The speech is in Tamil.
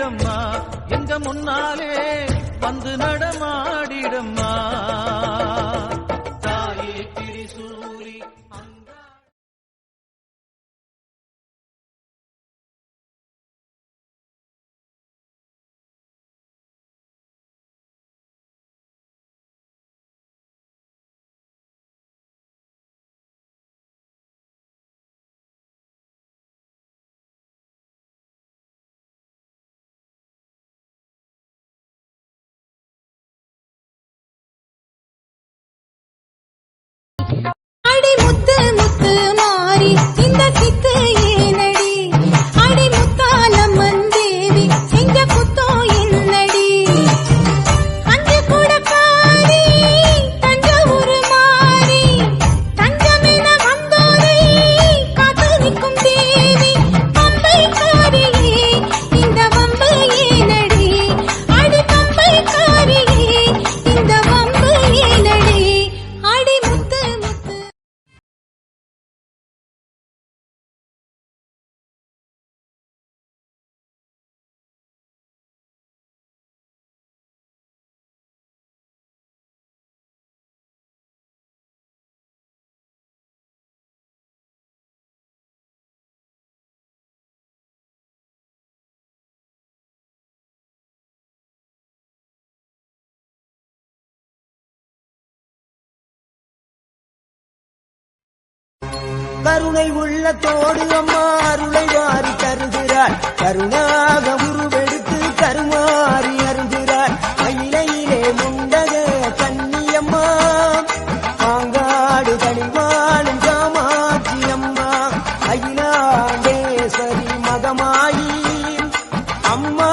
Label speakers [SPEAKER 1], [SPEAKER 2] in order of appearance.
[SPEAKER 1] ஆடிடம்மா. எங்க முன்னாலே வந்து நடமாடிடம்மா. தாயே திரிசூலி
[SPEAKER 2] kadın
[SPEAKER 3] கருணை உள்ள தோடு அம்மா அருளை வாரி தருகிறாள். கருணாக உருவெடுத்து கருமாறி அருகிறாள். மயிலையிலே முண்டக கண்ணியம்மா ஆங்காடு கனிவாளும் காமாட்சி அம்மா. அயிலாண்டேஸ்வரி மகமாயி. அம்மா